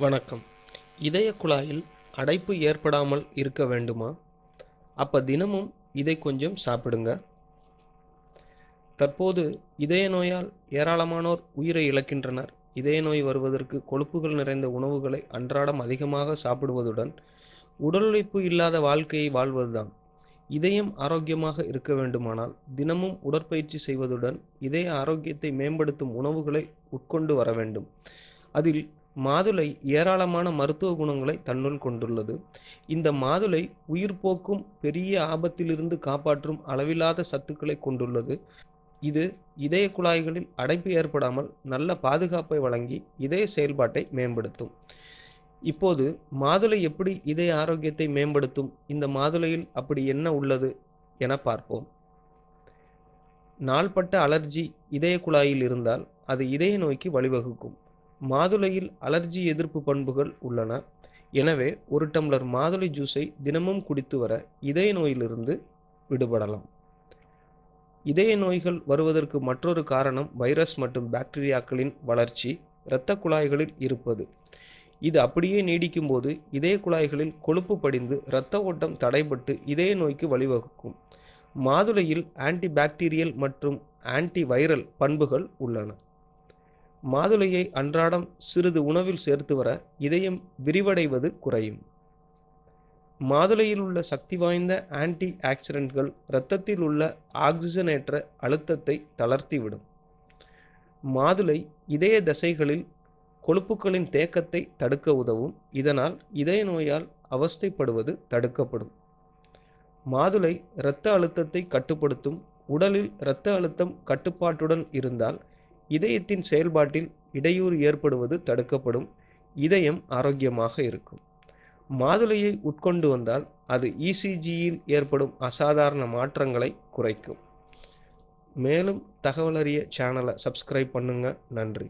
வணக்கம். இதய குழாயில் அடைப்பு ஏற்படாமல் இருக்க வேண்டுமா? அப்போ தினமும் இதை கொஞ்சம் சாப்பிடுங்க. தற்போது இதய நோயால் ஏராளமானோர் உயிரை இழக்கின்றனர். இதய நோய் வருவதற்கு கொழுப்புகள் நிறைந்த உணவுகளை அன்றாடம் அதிகமாக சாப்பிடுவதுடன் உடல் உழைப்பு இல்லாத வாழ்க்கையை வாழ்வதுதான். இதயம் ஆரோக்கியமாக இருக்க வேண்டுமானால் தினமும் உடற்பயிற்சி செய்வதுடன் இதய ஆரோக்கியத்தை மேம்படுத்தும் உணவுகளை உட்கொண்டு வர வேண்டும். அதில் மாதுளை ஏராளமான மருத்துவ குணங்களை தன்னுள் கொண்டுள்ளது. இந்த மாதுளை உயிர் போக்கும் பெரிய ஆபத்திலிருந்து காப்பாற்றும் அளவில்லாத சத்துக்களை கொண்டுள்ளது. இது இதய குழாய்களில் அடைப்பு ஏற்படாமல் நல்ல பாதுகாப்பை வழங்கி இதய செயல்பாட்டை மேம்படுத்தும். இப்போது மாதுளை எப்படி இதய ஆரோக்கியத்தை மேம்படுத்தும்? இந்த மாதுளையில் அப்படி என்ன உள்ளது என பார்ப்போம். நாள்பட்ட அலர்ஜி இதய குழாயில் இருந்தால் அது இதய நோய்க்கு வழிவகுக்கும். மாதுளையில் அலர்ஜி எதிர்ப்பு பண்புகள் உள்ளன. எனவே ஒரு டம்ளர் மாதுளை ஜூஸை தினமும் குடித்து வர இதய நோயிலிருந்து விடுபடலாம். இதய நோய்கள் வருவதற்கு மற்றொரு காரணம் வைரஸ் மற்றும் பாக்டீரியாக்களின் வளர்ச்சி இரத்த குழாய்களில் இருப்பது. இது அப்படியே நீடிக்கும் போது இதய குழாய்களில் கொழுப்பு படிந்து இரத்த ஓட்டம் தடைபட்டு இதய நோய்க்கு வழிவகுக்கும். மாதுளையில் ஆன்டி பாக்டீரியல் மற்றும் ஆன்டி வைரல் பண்புகள் உள்ளன. மாதுளையை அன்றாடம் சிறிது உணவில் சேர்த்து வர இதயம் விரிவடைவது குறையும். மாதுளையில் உள்ள சக்தி வாய்ந்த ஆன்டி ஆக்சிடென்ட்கள் இரத்தத்தில் உள்ள ஆக்சிஜனேற்ற அழுத்தத்தை தளர்த்திவிடும். மாதுளை இதய தசைகளில் கொழுப்புகளின் தேக்கத்தை தடுக்க உதவும். இதனால் இதய நோயால் அவஸ்தைப்படுவது தடுக்கப்படும். மாதுளை இரத்த அழுத்தத்தை கட்டுப்படுத்தும். உடலில் இரத்த அழுத்தம் கட்டுப்பாட்டுடன் இருந்தால் இதயத்தின் செயல்பாட்டில் இடையூறு ஏற்படுவது தடுக்கப்படும். இதயம் ஆரோக்கியமாக இருக்கும். மாதுளையை உட்கொண்டு வந்தால் அது இசிஜியில் ஏற்படும் அசாதாரண மாற்றங்களை குறைக்கும். மேலும் தகவலறிய சேனலை சப்ஸ்கிரைப் பண்ணுங்கள் நன்றி.